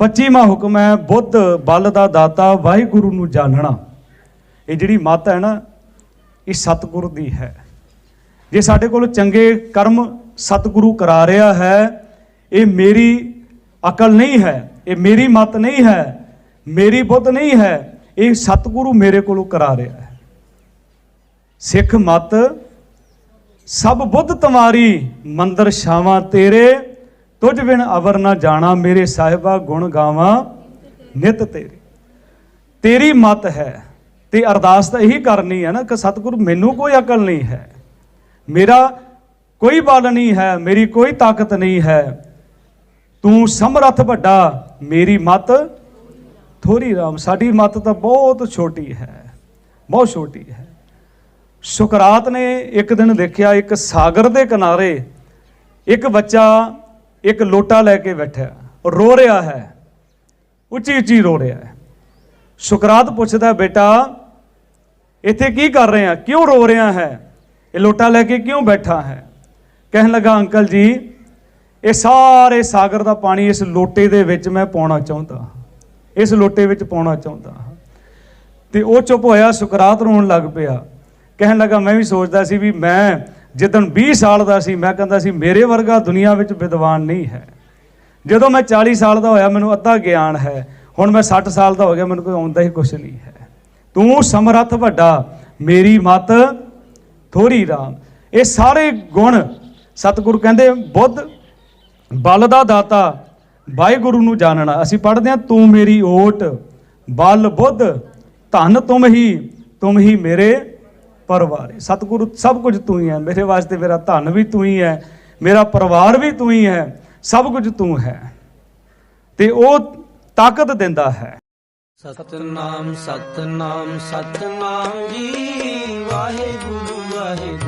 25ਵਾਂ ਹੁਕਮ ਹੈ, ਬੁੱਧ ਬਲ ਦਾ ਦਾਤਾ ਵਾਹਿਗੁਰੂ ਨੂੰ ਜਾਣਨਾ। ਇਹ ਜਿਹੜੀ ਮੱਤ ਹੈ ਨਾ, ਇਹ ਸਤਿਗੁਰ ਦੀ ਹੈ। ਜੇ ਸਾਡੇ ਕੋਲ ਚੰਗੇ ਕਰਮ ਸਤਿਗੁਰੂ ਕਰਾ ਰਿਹਾ ਹੈ, ਇਹ ਮੇਰੀ ਅਕਲ ਨਹੀਂ ਹੈ, ਇਹ ਮੇਰੀ ਮਤ ਨਹੀਂ ਹੈ, ਮੇਰੀ ਬੁੱਧ ਨਹੀਂ ਹੈ, ਇਹ ਸਤਿਗੁਰੂ ਮੇਰੇ ਕੋਲੋਂ ਕਰਾ ਰਿਹਾ ਹੈ। ਸਿੱਖ ਮਤ, ਸਭ ਬੁੱਧ ਤੁਮਾਰੀ ਮੰਦਰ ਛਾਵਾਂ ਤੇਰੇ ਤੁਝ ਬਿਨ ਅਵਰ ਨਾ ਜਾਣਾ, ਮੇਰੇ ਸਾਹਿਬਾ ਗੁਣ ਗਾਵਾਂ ਨਿਤ ਤੇਰੇ। ਤੇਰੀ ਮਤ ਹੈ ਤੇ ਅਰਦਾਸ ਤਾਂ ਇਹੀ ਕਰਨੀ ਹੈ ਨਾ ਕਿ ਸਤਿਗੁਰੂ ਮੈਨੂੰ ਕੋਈ ਅਕਲ ਨਹੀਂ ਹੈ, ਮੇਰਾ ਕੋਈ ਬਲ ਨਹੀਂ ਹੈ, ਮੇਰੀ ਕੋਈ ਤਾਕਤ ਨਹੀਂ ਹੈ। ਤੂੰ ਸਮਰੱਥ ਵੱਡਾ, ਮੇਰੀ ਮਤ ਥੋੜੀ ਰਾਮ। ਸਾਡੀ ਮਤ ਤਾਂ ਬਹੁਤ ਛੋਟੀ ਹੈ, ਬਹੁਤ ਛੋਟੀ ਹੈ। ਸੁਕਰਾਤ ਨੇ ਇੱਕ ਦਿਨ ਦੇਖਿਆ ਇੱਕ ਸਾਗਰ ਦੇ ਕਿਨਾਰੇ ਇੱਕ ਬੱਚਾ ਇੱਕ ਲੋਟਾ ਲੈ ਕੇ ਬੈਠਾ ਰੋ ਰਿਹਾ ਹੈ। ਉੱਚੀ ਉੱਚੀ ਰੋ ਰਿਹਾ ਹੈ। ਸੁਕਰਾਤ ਪੁੱਛਦਾ, ਬੇਟਾ, ਇੱਥੇ ਕੀ ਕਰ ਰਹੇ ਆ? ਕਿਉਂ ਰੋ ਰਿਹਾ ਹੈ? ਇਹ ਲੋਟਾ ਲੈ ਕੇ ਕਿਉਂ ਬੈਠਾ ਹੈ? ਕਹਿਣ ਲੱਗਾ, ਅੰਕਲ ਜੀ, ਇਹ ਸਾਰੇ ਸਾਗਰ ਦਾ ਪਾਣੀ ਇਸ ਲੋਟੇ ਦੇ ਵਿੱਚ ਮੈਂ ਪਾਉਣਾ ਚਾਹੁੰਦਾ। ਹਾਂ। ਇਸ ਲੋਟੇ ਵਿੱਚ ਪਾਉਣਾ ਚਾਹੁੰਦਾ। ਹਾਂ ਤੇ ਉਹ ਚੁੱਪ ਹੋਇਆ, ਸੁਕਰਾਤ ਰੋਣ ਲੱਗ ਪਿਆ। ਕਹਿਣ ਲੱਗਾ, ਮੈਂ ਵੀ ਸੋਚਦਾ ਸੀ ਵੀ ਮੈਂ ਜਿੱਦਣ 20 ਸਾਲ ਦਾ ਸੀ, ਮੈਂ ਕਹਿੰਦਾ ਸੀ, ਮੇਰੇ ਵਰਗਾ ਦੁਨੀਆ ਵਿੱਚ ਵਿਦਵਾਨ ਨਹੀਂ ਹੈ। ਜਦੋਂ ਮੈਂ 40 ਸਾਲ ਦਾ ਹੋਇਆ, ਮੈਨੂੰ ਅੱਧਾ ਗਿਆਨ ਹੈ। ਹੁਣ ਮੈਂ 60 ਸਾਲ ਦਾ ਹੋ ਗਿਆ, ਮੈਨੂੰ ਕੋਈ ਆਉਂਦਾ ਹੀ ਕੁਝ ਨਹੀਂ ਹੈ। ਤੂੰ ਸਮਰੱਥ ਵੱਡਾ, ਮੇਰੀ ਮਤ ਥੋੜੀ ਰਾਮ। ਇਹ ਸਾਰੇ ਗੁਣ ਸਤਿਗੁਰੂ ਕਹਿੰਦੇ, ਬੁੱਧ, ਬਲ ਦਾ ਦਾਤਾ, ਵਾਹਿਗੁਰੂ ਨੂੰ ਜਾਣਨਾ ਅਸੀਂ ਪੜ੍ਹਦੇ ਹਾਂ, ਤੂੰ ਮੇਰੀ ਓਟ, ਬਲ ਬੁੱਧ, ਧਨ ਤੁਮ ਹੀ ਤੁਮ ਹੀ ਮੇਰੇ ਪਰਵਾਰੇ ਸਤਿਗੁਰੂ ਸਭ ਕੁਝ ਤੂੰ ਹੀ ਹੈ। ਮੇਰੇ ਵਾਸਤੇ ਮੇਰਾ ਧਨ ਵੀ ਤੂੰ ਹੀ ਹੈ। ਮੇਰਾ ਪਰਿਵਾਰ ਵੀ ਤੂੰ ਹੀ ਹੈ। ਸਭ ਕੁਝ ਤੂੰ ਹੈ। ਤੇ ਉਹ ਤਾਕਤ ਦਿੰਦਾ ਹੈ। ਸਤਨਾਮ ਸਤਨਾਮ ਸਤਨਾਮ ਜੀ। ਵਾਹਿਗੁਰੂ ਵਾਹਿਗੁਰੂ।